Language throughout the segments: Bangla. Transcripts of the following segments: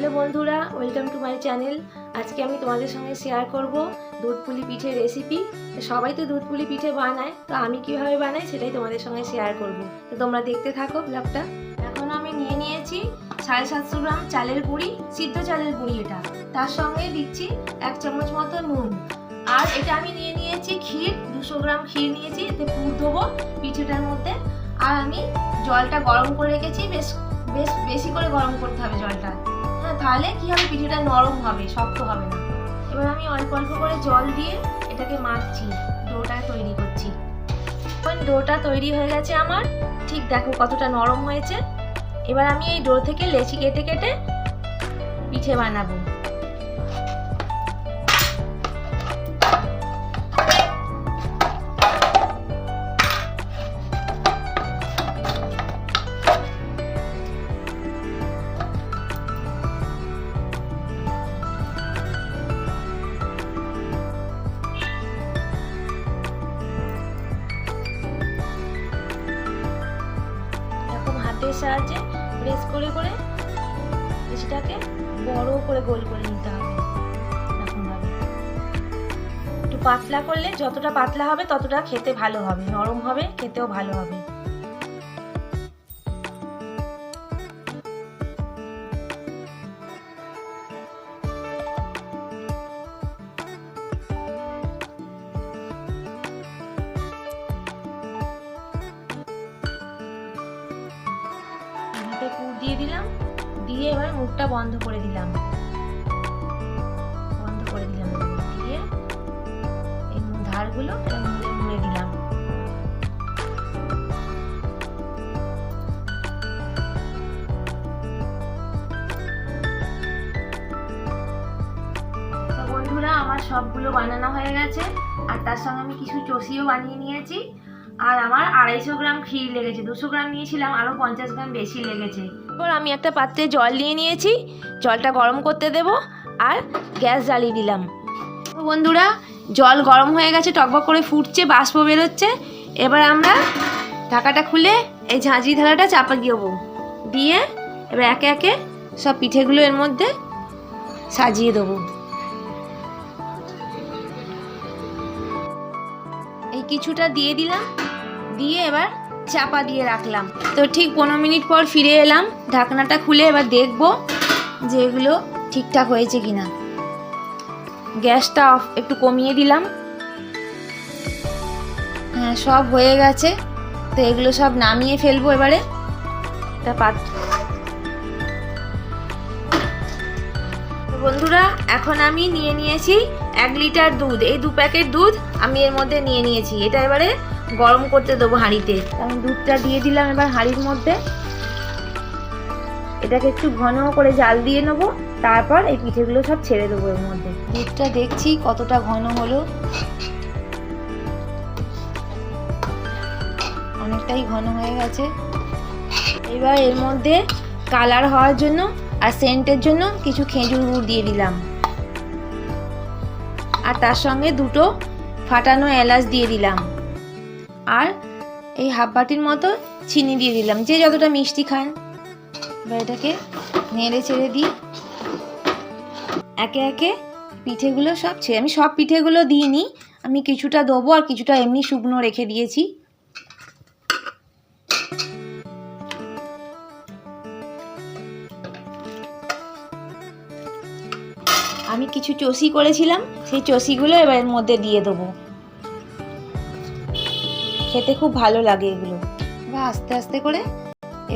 হ্যালো বন্ধুরা ওয়েলকাম টু মাই চ্যানেল আজকে আমি তোমাদের সঙ্গে শেয়ার করব দুধ পুলি পিঠের রেসিপি সবাই তো দুধ পুলি পিঠে বানায়, তো আমি কীভাবে বানাই সেটাই তোমাদের সঙ্গে শেয়ার করব। তো তোমরা দেখতে থাকো ব্লগটা। এখন আমি নিয়ে নিয়েছি সাড়ে সাতশো গ্রাম চালের গুঁড়ি, সিদ্ধ চালের গুঁড়ি এটা। তার সঙ্গে দিচ্ছি এক চামচ মতো নুন। আর এটা আমি নিয়ে নিয়েছি ক্ষীর, দুশো গ্রাম ক্ষীর নিয়েছি, এতে পুর দেবো পিঠেটার মধ্যে। আর আমি জলটা গরম করে রেখেছি, বেশ বেশ বেশি করে গরম করতে হবে জলটা। তাহলে কি হবে? পিঠেটা নরম হবে, শক্ত হবে না। এবার আমি অল্প অল্প করে জল দিয়ে এটাকে মাখছি, ডোটা তৈরি করছি। এখন ডোটা তৈরি হয়ে গেছে আমার। ঠিক দেখো কতটা নরম হয়েছে। এবার আমি এই ডো থেকে লেচি কেটে কেটে পিঠে বানাবো। হাতের সাহায্যে প্রেস করে করে লেচিটাকে বড় করে গোল করে নিতে হবে এরকমভাবে। একটু পাতলা করলে যতটা পাতলা হবে ততটা খেতে ভালো হবে, নরম হবে, খেতেও ভালো হবে। হাতে পুর দিয়ে দিলাম, দিয়ে এবার মুখটা বন্ধ করে দিলাম। বন্ধ করে দিলাম দিয়ে। এই ধারগুলো মুড়ে দিলাম। বন্ধুরা, আমার সবগুলো বানানো হয়ে গেছে, আর তার সঙ্গে আমি কিছু চষিও বানিয়ে নিয়েছি। আর আমার আড়াইশো গ্রাম ক্ষীর লেগেছে, দুশো গ্রাম নিয়েছিলাম আরও পঞ্চাশ গ্রাম বেশি লেগেছে। এরপর আমি একটা পাত্রে জল নিয়ে নিয়েছি, জলটা গরম করতে দেব আর গ্যাস জ্বালিয়ে দিলাম। বন্ধুরা, জল গরম হয়ে গেছে, টকবক করে ফুটছে, বাষ্প বেরোচ্ছে। এবার আমরা ঢাকাটা খুলে এই ঝাঁঝরি ধারাটা চাপা দেবো। দিয়ে এবার একে একে সব পিঠেগুলো এর মধ্যে সাজিয়ে দেবো। এই কিছুটা দিয়ে দিলাম। দিয়ে এবার চাপা দিয়ে রাখলাম। তো ঠিক পনেরো মিনিট পর ফিরে এলাম। ঢাকনাটা খুলে এবার দেখব যে এগুলো ঠিকঠাক হয়েছে কিনা। গ্যাসটা অফ, একটু কমিয়ে দিলাম। হ্যাঁ সব হয়ে গেছে। তো এগুলো সব নামিয়ে ফেলব এবারে। তা পাত্র বন্ধুরা, এখন আমি নিয়ে নিয়েছি এক লিটার দুধ। এই দু প্যাকেট দুধ আমি এর মধ্যে নিয়ে নিয়েছি। এটা এবারে গরম করতে দেবো হাঁড়িতে। আমি দুধটা দিয়ে দিলাম এবার হাঁড়ির মধ্যে। এটাকে একটু ঘন করে জাল দিয়ে নেব। তারপর এই পিঠেগুলো সব ছেড়ে দেবো এর মধ্যে। দুধটা দেখছি কতটা ঘন হলো। অনেকটাই ঘন হয়ে গেছে। এবার এর মধ্যে কালার হওয়ার জন্য আর সেন্টের জন্য কিছু খেজুর গুড় দিয়ে দিলাম। আর তার সঙ্গে দুটো ফাটানো এলাচ দিয়ে দিলাম। আর এই হাফ বাটির মতো চিনি দিয়ে দিলাম। যে যতটা মিষ্টি খান এবার এটাকে নেড়ে ছেড়ে দিই। একে একে পিঠেগুলো সব ছেড়ে আমি সব পিঠেগুলো দিইনি। আমি কিছুটা দেবো আর কিছুটা এমনি শুকনো রেখে দিয়েছি। আমি কিছু চষি করেছিলাম। সেই চষিগুলো এবার এর মধ্যে দিয়ে দেবো। খেতে খুব ভালো লাগে এগুলো। এবার আস্তে আস্তে করে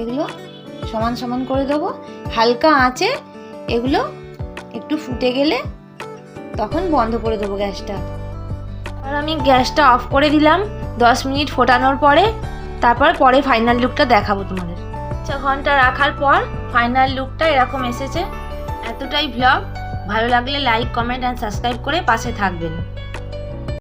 এগুলো সমান সমান করে দেবো। হালকা আঁচে এগুলো একটু ফুটে গেলে তখন বন্ধ করে দেবো গ্যাসটা। আর আমি গ্যাসটা অফ করে দিলাম দশ মিনিট ফোটানোর পরে, তারপর পরে ফাইনাল লুকটা দেখাবো তোমাদের। ছ ঘণ্টা রাখার পর ফাইনাল লুকটা এরকম এসেছে। এতটাই ভ্লগ ভালো লাগলে লাইক কমেন্ট অ্যান্ড সাবস্ক্রাইব করে পাশে থাকবেন।